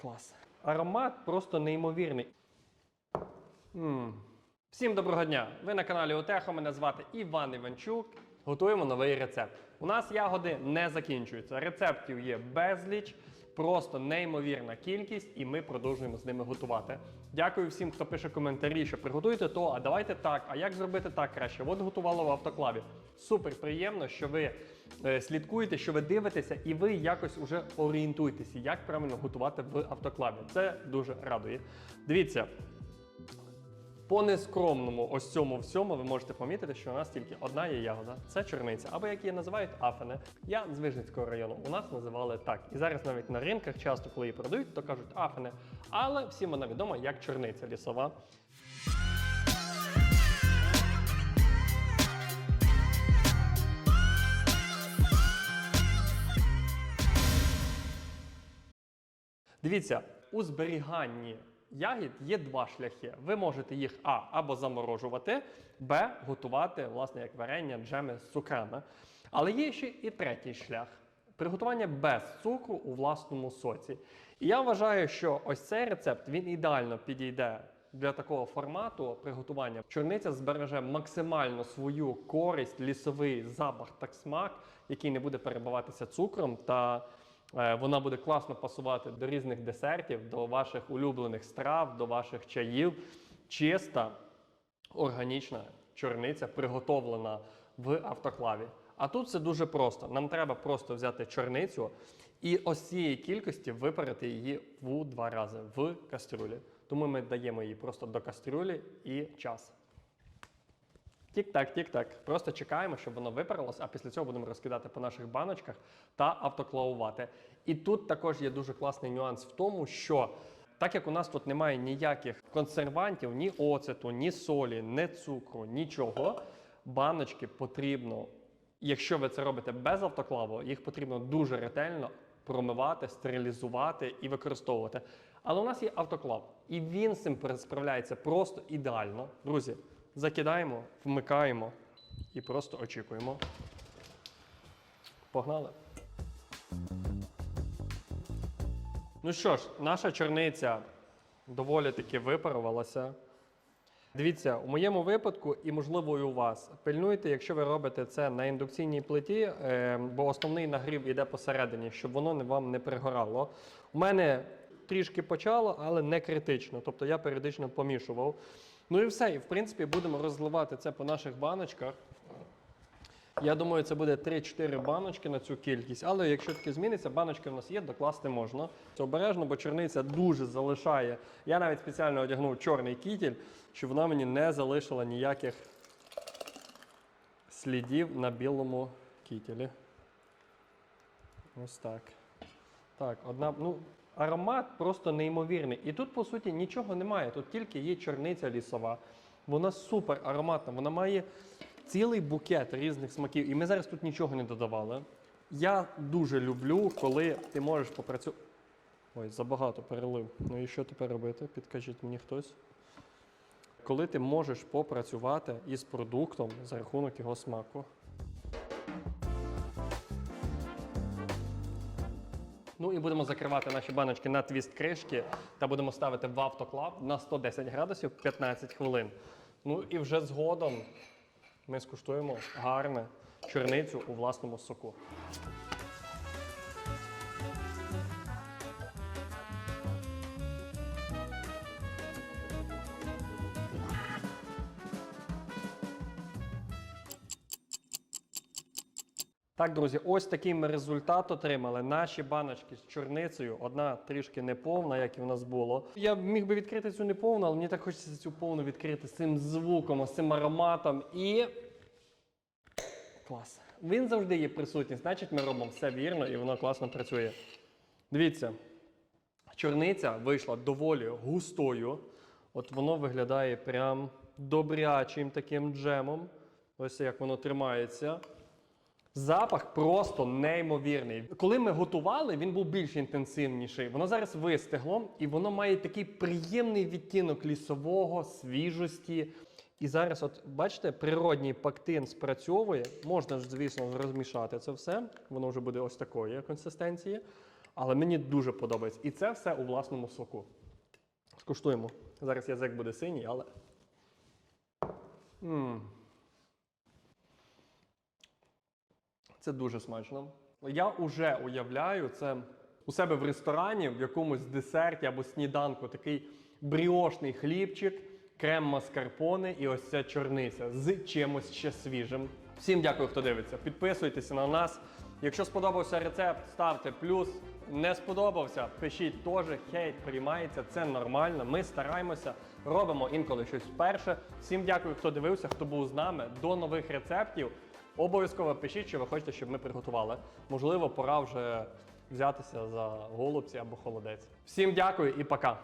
Клас. Аромат просто неймовірний. м Всім доброго дня! Ви на каналі Отехо. Мене звати Іван Іванчук. Готуємо новий рецепт. У нас ягоди не закінчуються. Рецептів є безліч, просто неймовірна кількість, і ми продовжуємо з ними готувати. Дякую всім, хто пише коментарі, що приготуйте то, а давайте так, а як зробити так краще? От готувало в автоклаві. Супер приємно, що ви е, слідкуєте, що ви дивитеся, і ви якось уже орієнтуєтеся, як правильно готувати в автоклаві. Це дуже радує. Дивіться. По нескромному ось цьому всьому ви можете помітити, що у нас тільки одна є ягода це чорниця, або як її називають афени. Я з Вижницького району. У нас називали так. І зараз навіть на ринках часто, коли її продають, то кажуть афени. Але всім вона відома як чорниця лісова. Дивіться, у зберіганні ягід є два шляхи. Ви можете їх А або заморожувати, Б готувати, власне, як варення, джеми з цукрами. Але є ще і третій шлях. Приготування без цукру у власному соці. І я вважаю, що ось цей рецепт він ідеально підійде для такого формату приготування. Чорниця збереже максимально свою користь, лісовий запах та смак, який не буде перебиватися цукром та Вона буде класно пасувати до різних десертів, до ваших улюблених страв, до ваших чаїв. Чиста, органічна чорниця, приготовлена в автоклаві. А тут все дуже просто. Нам треба просто взяти чорницю і ось цієї кількості випарити її в два рази в кастрюлі. Тому ми даємо її просто до кастрюлі і час. Тік-так, тік-так. Просто чекаємо, щоб воно випарилось, а після цього будемо розкидати по наших баночках та автоклавувати. І тут також є дуже класний нюанс в тому, що так як у нас тут немає ніяких консервантів, ні оцету, ні солі, ні цукру, нічого, баночки потрібно, якщо ви це робите без автоклаву, їх потрібно дуже ретельно промивати, стерилізувати і використовувати. Але у нас є автоклав, і він з цим справляється просто ідеально. Друзі, закидаємо, вмикаємо і просто очікуємо. Погнали. Ну що ж, наша чорниця доволі таки випарувалася. Дивіться, у моєму випадку, і можливо і у вас, пильнуйте, якщо ви робите це на індукційній плиті, е, бо основний нагрів йде посередині, щоб воно вам не пригорало. У мене трішки почало, але не критично. Тобто я періодично помішував. Ну і все. І в принципі будемо розливати це по наших баночках. Я думаю, це буде 3-4 баночки на цю кількість. Але якщо таке зміниться, баночки в нас є, докласти можна. Це обережно, бо чорниця дуже залишає. Я навіть спеціально одягнув чорний кітіль, щоб вона мені не залишила ніяких слідів на білому кітілі. Ось так. Так, одна. Ну, аромат просто неймовірний. І тут, по суті, нічого немає. Тут тільки є чорниця лісова. Вона супер ароматна, вона має цілий букет різних смаків. І ми зараз тут нічого не додавали. Я дуже люблю, коли ти можеш попрацювати. Ой, забагато перелив. Ну і що тепер робити? Підкажіть мені хтось. Коли ти можеш попрацювати із продуктом за рахунок його смаку. Ну і будемо закривати наші баночки на твіст кришки та будемо ставити в автоклав на 110 градусів 15 хвилин. Ну і вже згодом ми скуштуємо гарне чорницю у власному соку. Так, друзі, ось такий ми результат отримали. Наші баночки з чорницею. Одна трішки неповна, як і в нас було. Я міг би відкрити цю неповну, але мені так хочеться цю повну відкрити з цим звуком, з цим ароматом. І. Клас. Він завжди є присутній. Значить, ми робимо все вірно і воно класно працює. Дивіться, чорниця вийшла доволі густою. От воно виглядає прям добрячим таким джемом. Ось як воно тримається. Запах просто неймовірний. Коли ми готували, він був більш інтенсивніший. Воно зараз вистигло, і воно має такий приємний відтінок лісового, свіжості. І зараз, от бачите, природній пактин спрацьовує. Можна ж, звісно, розмішати це все. Воно вже буде ось такої консистенції. Але мені дуже подобається. І це все у власному соку. Скуштуємо. Зараз язик буде синій, але. м Це дуже смачно. Я вже уявляю це у себе в ресторані, в якомусь десерті або сніданку, такий бріошний хлібчик, крем маскарпоне і ось ця чорниця з чимось ще свіжим. Всім дякую, хто дивиться. Підписуйтеся на нас. Якщо сподобався рецепт, ставте плюс. Не сподобався, пишіть теж, хейт приймається, це нормально. Ми стараємося, робимо інколи щось вперше. Всім дякую, хто дивився, хто був з нами. До нових рецептів. Обов'язково пишіть, що ви хочете, щоб ми приготували. Можливо, пора вже взятися за голубці або холодець. Всім дякую і пока.